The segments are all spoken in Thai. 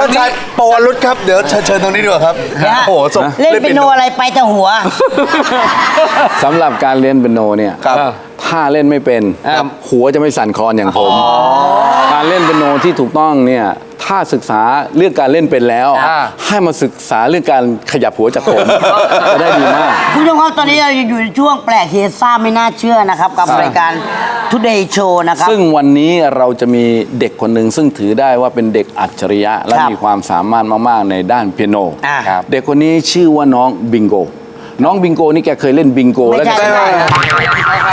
ท่านชายปวรุษครับ เดี๋ยวเชิญเชิญตรงนี้ดีกว่าครับเดี๋ยวฮะโอ้โหส่งเล่นเปียโนอะไรไปแต่หัว สำหรับการเรียนเปียโนเนี่ยครับ ถ้าเล่นไม่เป็นครับหัวจะไม่สั่นคลอนอย่างผม การเล่นเปียโนที่ถูกต้องเนี่ยถ้าศึกษาเรื่องการเล่นเป็นแล้วอ่าให้มาศึกษาเรื่องการขยับหัวจากผมจะได้ดีมากคุณผู้ชมครับตอนนี้เราอยู่ในช่วงแปลกเฮซ่าไม่น่าเชื่อนะครับกับรายการ Today Show นะครับซึ่งวันนี้เราจะมีเด็กคนหนึ่งซึ่งถือได้ว่าเป็นเด็กอัจฉริยะ และครับมีความสามารถมาก ๆ ในด้านเปียโนอ่าครับเด็กคนนี้ชื่อว่าน้องบิงโก น้องบิงโกนี่แกเคยเล่นบิงโกไม่แล้วใช่แกไม่ใช่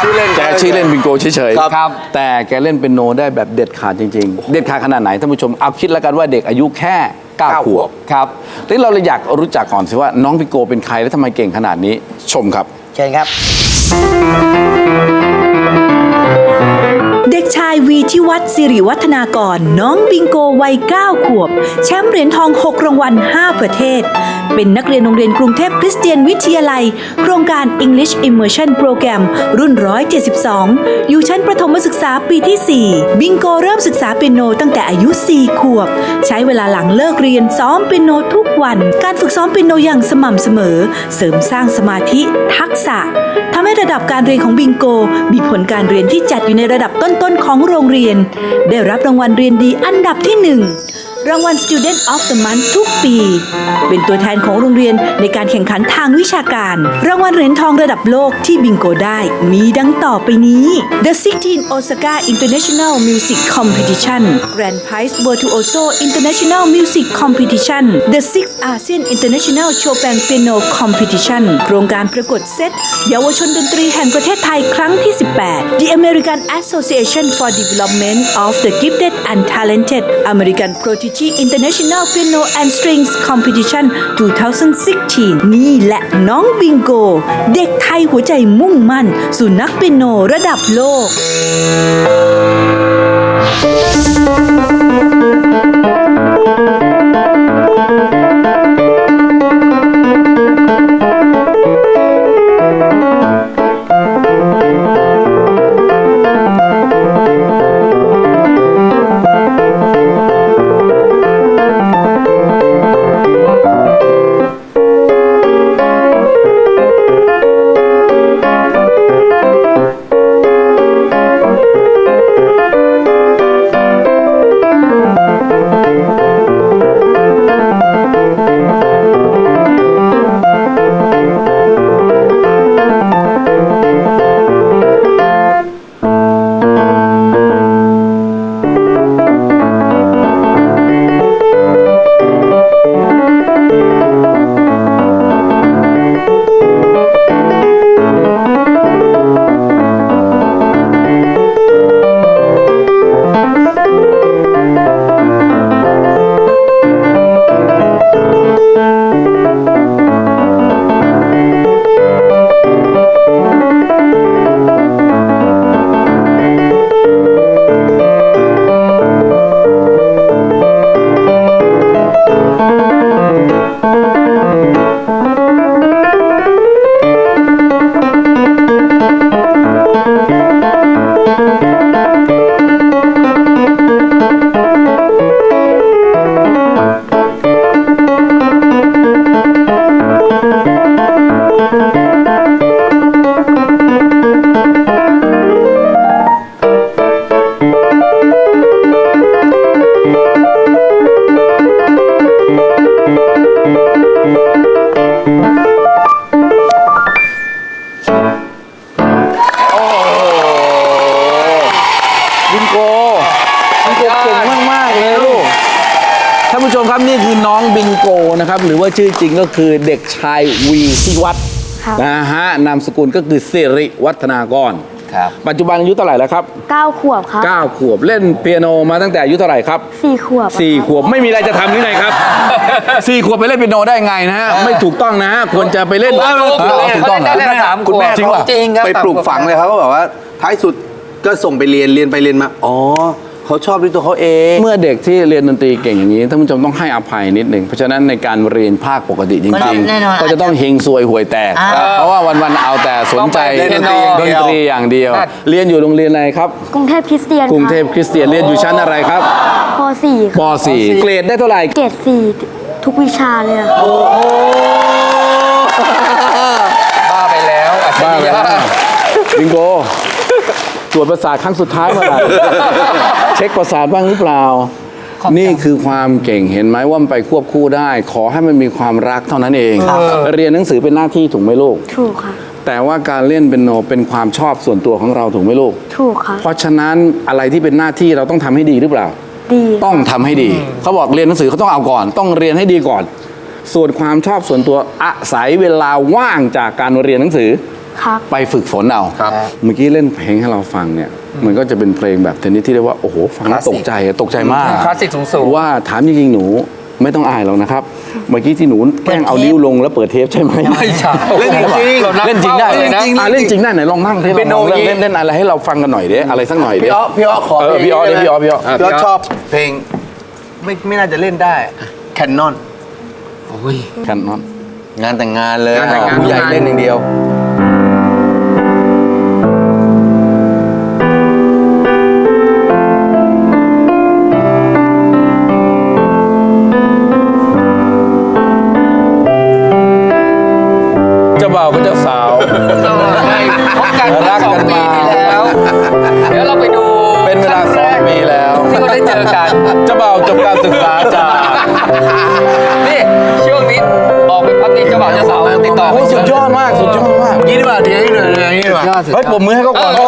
ชื่อเล่นแกชื่อเล่นบิงโกเฉยครับครับ แต่แกเล่นเป็นโนได้แบบเด็ดขาดจริงๆ เด็ดขาดขนาดไหนท่านผู้ชมเอาคิดแล้วกันว่าเด็กอายุแค่9ขวบครับทีนี้เราเลยอยากรู้จักก่อนสิว่าน้องบิงโกเป็นใครและทำไมเก่งขนาดนี้ชมครับ เชิญครับ เด็กชายวีที่วัดสิริวัฒนากร น้องบิงโกวัย 9 ขวบ แชมป์เหรียญทอง 6 รางวัล 5 ประเทศ เป็นนักเรียนโรงเรียนกรุงเทพคริสเตียนวิทยาลัย โครงการ English Immersion Program รุ่น 172 อยู่ชั้นประถมศึกษาปีที่ 4 บิงโกเริ่มศึกษาเปียโนตั้งแต่อายุ 4 ขวบ ใช้เวลาหลังเลิกเรียนซ้อมเปียโนทุกวัน การฝึกซ้อมเปียโนอย่างสม่ำเสมอ เสริมสร้างสมาธิ ทักษะทำให้ระดับการเรียนของบิงโกมีผลการเรียนที่จัดอยู่ในระดับต้นต้นของโรงเรียน ได้รับรางวัลเรียนดีอันดับที่หนึ่ง รางวัล Student of the Month ทุกปี เป็นตัวแทนของโรงเรียนในการแข่งขันทางวิชาการ รางวัลเหรียญทองระดับโลกที่บิงโกได้มีดังต่อไปนี้ The 16 Osaka International Music Competition Grand Prize Virtuoso International Music Competition The 6 ASEAN International Chopin Piano Competition โครงการประกวดเซตเยาวชนดนตรีแห่งประเทศไทยครั้งที่ 18 The American Association for Development of the Gifted and Talented American Prodig Prodigy International Piano and Strings Competition 2016 นี่แหละน้องบิงโก เด็กไทยหัวใจมุ่งมั่น สู่นักเปียโนระดับโลก นผู้ชมครับนี่คือน้องบิงโกนะครับ หรือว่าชื่อจริงก็คือเด็กชายวีที่วัดนะฮะนามสกุลก็คือสิริวัฒนากรครับปัจจุบันอายุเท่าไหร่แล้วครับ 9 ขวบครับ 9 ขวบเล่นเปียโนมาตั้งแต่อายุเท่าไหร่ครับ 4 ขวบสี่ครับขวบไม่มีอะไรจะทำหรือไงครับสี่ขวบไปเล่นเปียโนได้ไงนะฮะไม่ถูกต้องนะฮะควรจะไปเล่นถูกเออถูกต้องเหรอได้แต่สามขวบคุณแม่จริงเขาป่ะจริงครับไปปลูกฝังเลยครับว่าแบบว่าท้ายสุดก็ส่งไปเรียนเรียนไปเรียนมา อ๋อ เขาชอบด้วยตัวเขาเอง เมื่อเด็กที่เรียนดนตรีเก่งอย่างนี้ท่านผู้ชมต้องให้อภัยนิดหนึ่งเพราะฉะนั้นในการเรียนภาคปกติจก็ริงแน่นอนๆก็จะต้องเฮงซวยหวยแตก อ่า เพราะว่าวันๆเอาแต่สนใจต้องไปเล่นดนตรีอย่างเดียวดนตรีอย่างเดียว เรียนอยู่โรงเรียนอะไรครับ กรุงเทพคริสเตียนกรุงเทพคริสเตียนเรียนอยู่ชั้นอะไรครับป .4 ป .4 เกรดได้เท่าไหร่ เกรด4ทุกวิชาเลยอะค่ะบ้าไปแล้วอัจฉบ้าริเลยยะ นะบิงโกตรวจประสาทครั้งสุดท้ายเมื่อไหร่ เช็คประสาทบ้างหรือเปล่านี่คือความเก่งเห็นไหมว่ามันไปควบคู่ได้ ขอให้มันมีความรักเท่านั้นเอง เรียนหนังสือเป็นหน้าที่ถูกไหมลูก ถูกค่ะ แต่ว่าการเล่นเป็นโนเป็นความชอบส่วนตัวของเราถูกไหมลูก ถูกค่ะ เพราะฉะนั้นอะไรที่เป็นหน้าที่เราต้องทำให้ดีหรือเปล่า ดีต้องทำให้ดี เขาบอกเรียนหนังสือเขาต้องเอาก่อน ต้องเรียนให้ดีก่อน ส่วนความชอบส่วนตัวอาศัยเวลาว่างจากการเรียนหนังสือ ครับไปฝึกฝนเอาครับเมื่อกี้เล่นเพลงให้เราฟังเนี่ยมันก็จะเป็นเพลงแบบเทนนิสที่เรียกว่าโอ้โหฟังแล้วตกใจอะตกใจมากคลาสสิกสูงๆว่าถามจริงๆหนูไม่ต้องอายหรอกนะครับ เมื่อกี้ที่หนูแกล้งเอานิ้วลงแล้วเปิดเทปใช่ไหมไม่ใช่เล่นจริงเรานักเล่นจริงได้เฝ้าเลยนะอะเล่นจริงได้ไหนลองนั่งเทปเป็นโนลองเล่นอย่างงี้เล่นเล่นอะไรให้เราฟังกันหน่อยเด้อะไรสักหน่อยเด้พี่อ้อพี่อ้อขอเออพี่อ้อเพลงพี่อ้อพี่อ้อพี่อ้อชอบเพลงไม่ไม่น่าจะเล่นได้แคนนอนโอ้ยแคนนอนงานแต่งงานเลยงานแต่งงานผู้ใหญ่เล่นอย่างเดียว จ้าบ่าวกับเจ้าสาวได้พบกันรักสองกันปีมา ที่แล้ว เดี๋ยวเราไปดูเป็นเวลาสองปีแล้ว ที่เราได้เจอกัน เจ้าบ่าวจบการศึกษาจาก นี่ช่วงนี้ออกไปพักนี้เจ้าบ่าวเจ้าสาวติดต่อโอ้สุดยอดมากสุดยอดมาก ยี่ดีกว่าเดี๋ยวนี้หน่อยเดี๋ยวนี้ดีกว่าเฮ้ยปมมือให้เขาก่อนโอ้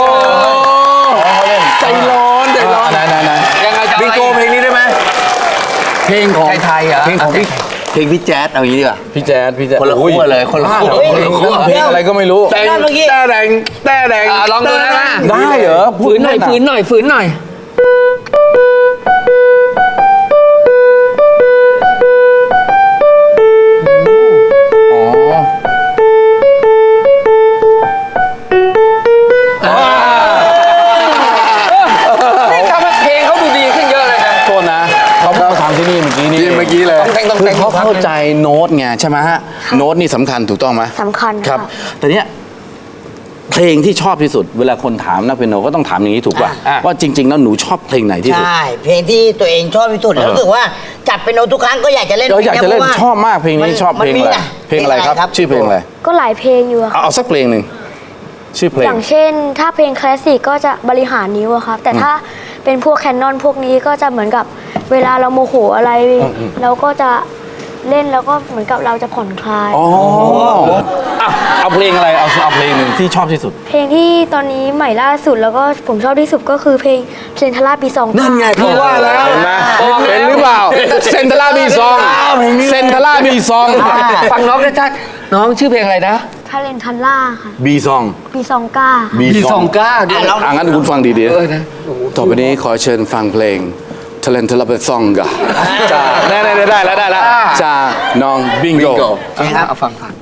ใจร้อนใจร้อนไหนไหนไหนยังไงจะบิงโกเพลงนี้ได้ไหมเพลงของไทยๆเหรอ เพลงของพี่ เพลงพี่แจ๊ดเอาอย่างนี้ดีกว่า พี่แจ๊ดพี่แจ๊ดคนละขั้วเลยคนละขั้วเฮ้ยคนละขั้ว เพลงอะไรก็ไม่รู้ แต่งแต่แดงแต่แดงอะลองดูได้ไหมได้เหรอ ฝืนหน่อยฝืนหน่อยฝืนหน่อย เขาเข้าใจโน้ตไงใช่ไหมฮะโน้ตนี่สำคัญถูกต้องไหมสำคัญครับค่ะแต่เนี้ยเพลงที่ชอบที่สุด เวลาคนถามนักเปียโนก็ต้องถามอย่างนี้ถูกป่ะอะ ว่าจริง ๆ แล้วหนูชอบเพลงไหนที่สุด ใช่ เพลงที่ตัวเองชอบที่สุดแล้วรู้สึกว่าจัดเป็นโนทุกครั้งก็อยากจะเล่นเอออยากจะเล่นพราว่าชอบมากเพลงนี้มัชอบเพลงมันมีอะไรนเพลงอะไรครับ ชื่อเพลงอะไรก็หลายเพลงอยู่อะเอาค่ะเอาสักเพลงหนึ่งชื่อเพลง อย่างเช่น ถ้าเพลงคลาสสิกก็จะบริหารนิ้วอะครับ แต่ถ้าเป็นพวกแคนนอนพวกนี้ก็จะเหมือนกับเวลาเราโมโหอะไร เราก็จะ เล่นแล้วก็เหมือนกับเราจะผ่อนคลาย อ๋ออะเอาเพลงอะไร เอาเอาเพลงหนึ่งที่ชอบที่สุด เพลงที่ตอนนี้ใหม่ล่าสุดแล้วก็ผมชอบที่สุดก็คือเพลงเซนทาร่าปีสองนั่นไงพี่ว่าแล้วเห็นไหมเป็นหรือเปล่าเซนทราบีซองเซนทราบีซองฟังน้องได้ชัดน้องชื่อเพลงอะไรนะทาเลนทันล่าค่ะบีซองปีสองก้าค่ะบีมีซสอองงก้าด้วยอะงั้นคุณฟังดีเออนะๆต่อไปนี้ขอเชิญฟังเพลง Talent t a l a b e Song กะจากได้ได้ได้ได้แล้วได้แล้วจากน้องบิงโกเอาฟังฟัง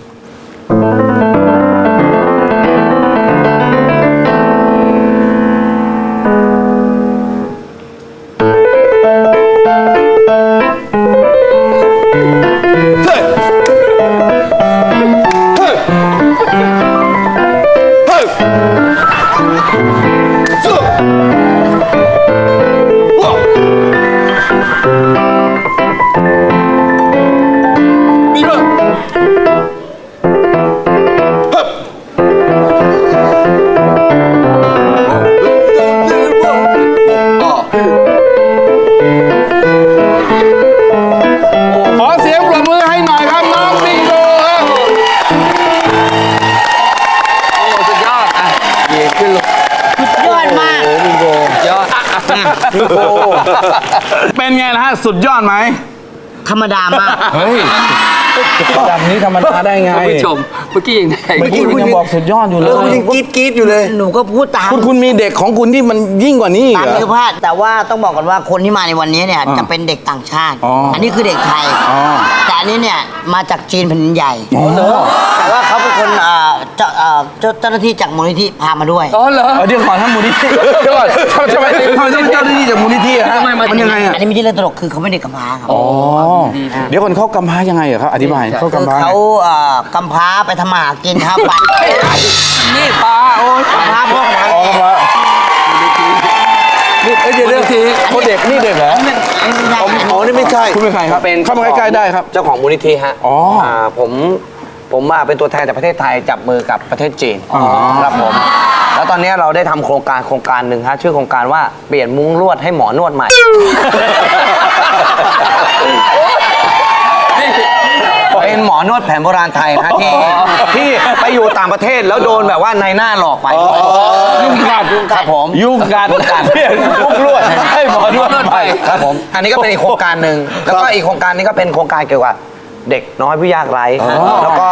เป็นไงนะฮะ สุดยอดไหม ธรรมดามาก เฮ้ยแบบนี้ธรรมดาได้ไงคุณผู้ชมเมื่อกี้ยังไงเมื่อกี้คุณยังบอกสุดยอดอยู่เลเออคุณยยังกรี๊ดกรี๊ดอยู่เลยหนูก็พูดตามคุณคุณมีเด็กของคุณที่มันยิ่งกว่านี้อีกตามเหรอ เนื้อผ้าแต่ว่าต้องบอกกันว่าคนที่มาในวันนี้เนี่ยอ่าจะเป็นเด็กต่างชาติ อ๋ออัอันนี้คือเด็กไทย อ๋อ แต่อันนี้เนี่ยมาจากจีนแผ่นดินใหญ่อ๋อแต่ว่าเขาเป็นคนเอ่อ เจ้าเอ่อเจ้าเจ้าหน้าที่จากมูลนิธิพามาด้วย อ๋อเหรอ เอาเดี๋ยวก่อนทั้งมูลนิธิเดี๋ยวก่อนทำทำไมทำไมต้องเป็นเจ้าหน้าที่จากมูลนิธิอะฮะทำไมมันมันยังไงอะอันนี้ไม่ใช่เรื่องตลกคือเขาไม่ได้กำพร้าครับอ๋อเดี๋ยวก่อนเขากำพร้ายังไงอะครับอธิบายเขาคือกำพร้าเขาเอ่อกำพร้าไปทำมาหากินครับไปนี่ปลาโอ้ยกำพร้าพ่อกำพร้าอ๋อกำพร้านี่เอ้ยเดี๋ยวเดี๋ยวทีเขาเด็กนี่เด็กเหรอไม่ไม่ได้อ๋อนี่ไม่ใช่คุณเป็นใครครับเป็นเข้ามาใกล้ๆได้ครับ เจ้าของมูลนิธิฮะอ๋ออ่าผม ผมมาเป็นตัวแทนจากประเทศไทยจับมือกับประเทศจีนอ๋อครับผม แล้วตอนนี้เราได้ทำโครงการโครงการหนึ่งฮะชื่อโครงการว่าเปลี่ยนมุ้งลวดให้หมอนวดใหม่ เป็นหมอนวดแผนโบราณไทยนะที่ที่ไปอยู่ต่างประเทศแล้วโดนแบบว่าในหน้าหลอกไปยุ่งกัดครับผม ยุ่งกัดเปลี่ยนมุกลวดให้หมอนวดไป ครับผม อันนี้ก็เป็นอีกโครงการหนึ่งแล้วก็อีกโครงการนี้ก็เป็นโครงการเกี่ยวกับ เด็กน้อยผู้ยากไร้แล้วก็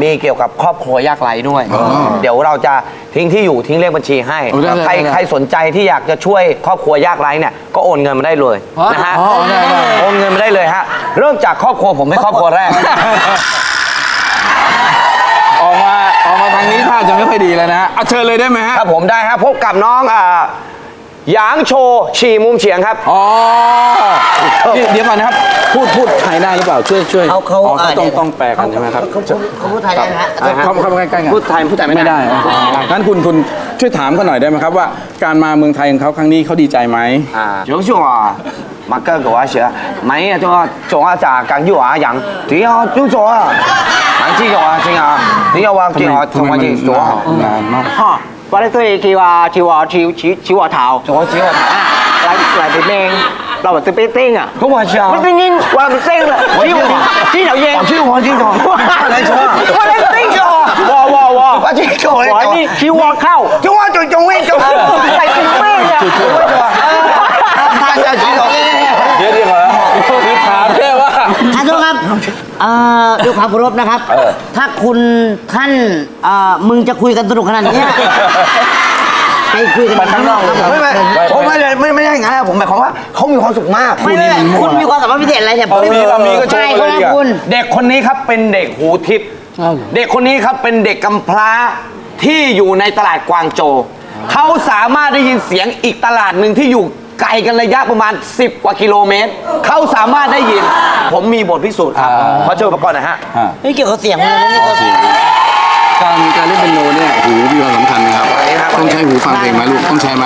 มีเกี่ยวกับครอบครัวยากไร้ด้วย เดี๋ยวเราจะทิ้งที่อยู่ทิ้งเลขบัญชีให้ โอ้ได้ได้ใครได้ใครสนใจที่อยากจะช่วยครอบครัวยากไร้เนี่ยก็โอนเงินมาได้เลยนะฮะอ๋อได้ได้โอนเงินมาได้เลยฮะเริ่มจากครอบครัวผมเป็นครอบครัวแรก ออกมาออกมาทางนี้ท่าจะไม่ค่อยดีแล้วนะฮะเอาเชิญเลยได้ไหมฮะ ครับผมได้ครับพบกับน้องอ่า หยางโชว์ฉี่มุมเฉียงครับ อ๋อนี่เดี๋ยวก่อนนะครับ พูดพูดไทยได้หรือเปล่า ช่วยช่วย เขาเขา อ๋อเขาต้อง เดี๋ยว ต้องแปลกันใช่ไหมครับ เขาเขาเขาพูดไทยได้ไหมฮะ เข้าเข้ามาใกล้ๆกัน พูดไทยพูดไทยไม่ได้ ไม่ได้อ๋องั้นคุณคุณช่วยถามเขาหน่อยได้ไหมครับว่าการมาเมืองไทยของเขาครั้งนี้เขาดีใจไหม 啊，有时话麦吉嘅话写，咪啊仲话仲话就系紧要话人，点啊都做啊，咪知嘅话先啊，点有话 ท ว่าได้ตัวเอทีว่าทีว่าที่ที่ว่าเท้าโอ้ชิวอะอะหลายหลายเป็นเองเราแบบจะไปเต้งอะก็ว่าเชาว มันจะยิงว่าเป็นเต้งเลยที่ว่าที่ราเย็น ชื่าหัวจริงจังอะไรชัวว่าเล่นติ้งจอวอวอวอว่าจริงจังขอให้นี่คิววอเข้า จัว่าจุดจงเว้ยจง ใส่ถุงเป้งอะ ใช่ใช่ใช่ เอ่อด้วยความเคารพนะครับถ้าคุณท่านเอ่อมึงจะคุยกันสนุกขนาดนี้ไปคุยกันข้างนอกครับผมไม่ไม่ผมไม่ได้ไม่ไม่ได้อย่างนั้นนะผมหมายความว่าเขามีความสุขมาก ไม่ไม่คุณมีความสามารถพิเศษอะไรเนี่ยผมมีมีก็โชว์ใช่เลยก็ดีกว่า คุณ เด็กคนนี้ครับเป็นเด็กหูทิพย์เด็กคนนี้ครับเป็นเด็กกำพร้าที่อยู่ในตลาดกวางโจวเขาสามารถได้ยินเสียงอีกตลาดหนึ่งที่อยู่ ไกลกันระยะประมาณ 10 กว่ากิโลเมตร เขาสามารถได้ยิน ผมมีบทพิสูจน์ครับ ขอเชิญอุปกรณ์หน่อยฮะ อ่าไม่เกี่ยวกับเสียงเลยนะนี่ก็การการเล่นเป็นโนเนี่ยหูมีความสำคัญนะครับอันนี้ครับต้องใช้หูฟังเพลงไหมลูกต้องใช้ไหม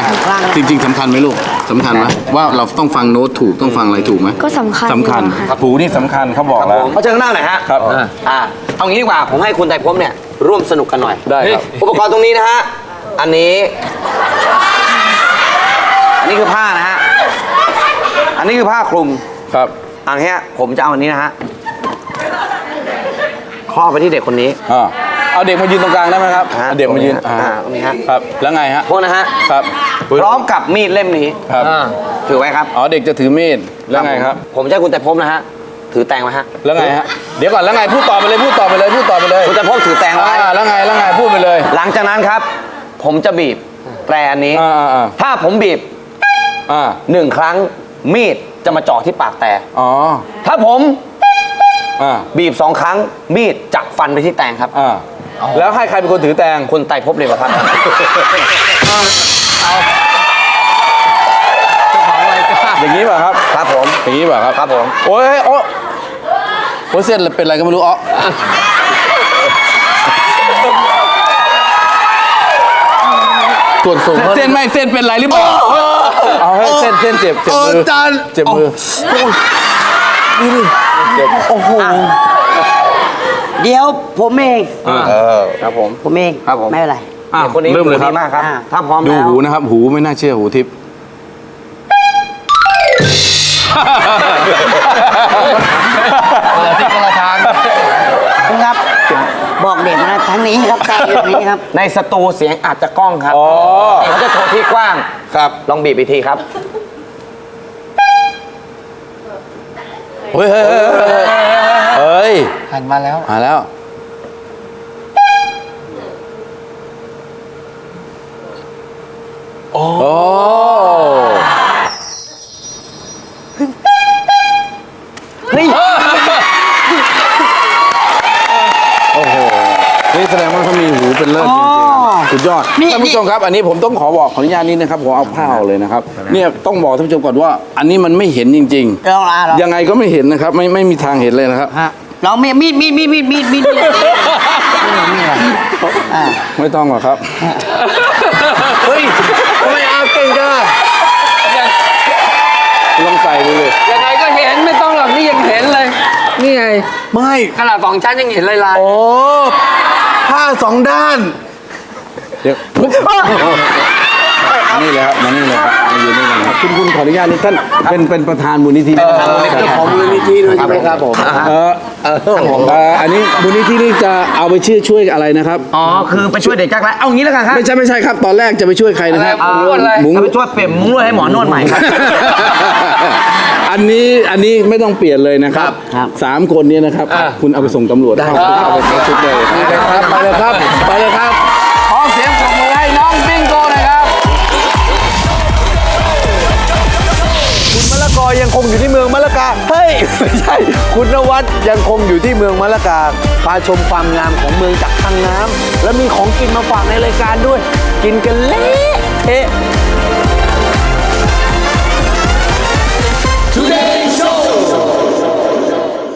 จริง ๆสำคัญไหมลูกสำคัญไหมว่าเราต้องฟังโน้ตถูกต้องฟังอะไรถูกไหมก็สำคัญสำคัญอยู่ค่ะหูนี่สำคัญเขาบอกแล้วขอเชิญข้างหน้าหน่อยฮะครับอ่าเอางี้ดีกว่า ผมให้คุณไต่พมเนี่ยร่วมสนุกกันหน่อย ได้ครับ อุปกรณ์ตรงนี้นะฮะ อันนี้ อันนี้คือผ้านะฮะ อันนี้คือผ้าคลุมครับอันเนี้ยผมจะเอาอันนี้นะฮะครอบไปที่เด็กคนนี้อ่าเอาเด็กมายืนตรงกลางได้ไหมครับฮะเอาเด็กมายืนอ่าตรงนี้ฮะครับ แล้วไงฮะโทษนะฮะครับพร้อมกับมีดเล่มนี้ครับถือไว้ครับอ๋อเด็กจะถือมีดแล้วไงครับ ผมจะให้คุณแต่พมนะฮะถือแตงไว้ฮะแล้วไงฮะเดี๋ยวก่อนแล้วไงพูดต่อไปเลยพูดต่อไปเลยพูดต่อไปเลยคุณแต่พมถือแตงไว้อ่าแล้วไงแล้วไงพูดไปเลย หลังจากนั้นครับ ผมจะบีบแตรอันนี้ อ่าอ่าอ่าถ้าผมบีบอ่าหนึ่งครั้ง มีดจะมาเจ่อที่ปากแต่ อ๋อถ้าผม อ่าบีบสองครั้ง มีดจะฟันไปที่แตงครับ อ่าแล้วให้ใครเป็นคนถือแตง คุณไต่พบเลยประพันธ์ อย่างนี้ป่ะครับ ครับผม อย่างนี้ป่ะครับ ครับผม โอ้ยโอ้โอ้ยเส้นเป็นอะไรก็ไม่รู้อ๋อ ตรวจส่งเส้นไม่เส้นเป็นไรหรือเปล่าเอาให้เส้นเส้นเจ็บเจ็บมือจานเจ็บมือเจ็บโอ้โหเดี๋ยวผมเองครับผมผมเองครับผมไม่เป็นไรอะเด็กคนนี้เริ่มเลยครับดีมากครับอ่าถ้าพร้อมดูแล้วหูนะครับ หูไม่น่าเชื่อหูทิพย์ คนละทิศคนละทาง คุณครับ บอกเด็กมา ทั้งนี้ครับแต่อยู่ตรงนี้ครับ ในสตูเสียงอาจจะกล้องครับอ๋อเขาจะโทรที่กว้าง ครับ ลองบีบอีกทีครับเฮ้ยเฮ้ยเฮ้ยเฮ้ยเฮ้ยหันมาแล้วมาแล้วโอ้โอ้เฮ้ยโอ้โหนี่แสดงว่า เขามีท่านผู้ชมครับอันนี้ผมต้องขอบอกขออนุญาตนิดนะครับผมเอาผ้าออกเลยนะครับเนี่ยต้องบอกท่านผู้ชมก่อนว่า อันนี้มันไม่เห็นจริง ลองอะลองๆ ยังไงก็ไม่เห็นนะครับ ไม่ไม่มีทางเห็นเลยนะครับ ฮะลองมีดมีดมีดมีดมีดมีดมีดมีดมีดอ่าไม่ต้องหรอกครับ เฮ้ยทำไมอาเก่งจังอะลองใส่ดูเลยยังไงก็เห็นไม่ต้องหรอกนี่ยังเห็นเลย นี่ไงไม่ขนาดสองชั้นยังเห็นลายลายโอ้ผ้า สองด้าน เดี๋ยวมานี่เลยครับมานี่เลยครับมาอยู่นี่เลยครับคุณคุณขออนุญาตนี่ท่านเป็นเป็นประธานมูลนิธินะครับเจ้าของมูลนิธิด้วยใช่ไหมครับผม เออเออเอ่ออันนี้มูลนิธินี่จะเอาไปชื่อช่วยอะไรนะครับ อ๋อ คือไปช่วยเด็กจักรแล้วเอางี้แล้วกันครับไม่ใช่ไม่ใช่ครับ ตอนแรกจะไปช่วยใครนะครับอะไรมุ้งนวดอะไรมุ้งเอาไปช่วยเปลี่ยนมุ้งลวดให้หมอนวดใหม่ครับ อันนี้อันนี้ไม่ต้องเปลี่ยนเลยนะครับสามคนเนี้นะครับ คุณเอาไปส่งตำรวจได้เอาไปเข้าชุดเลยครับไปเลยครับไปเลยครับขอเสียงปรบมือให้น้องบิงโกหน่อยครับคุณมะละกอยังคงอยู่ที่เมืองมะละกาเฮ้ยไม่ใช่คุณนวัดยังคงอยู่ที่เมืองมะละกาพาชมความงามของเมืองจากทางน้ำและมีของกินมาฝากในรายการด้วย กินกันเละเทะ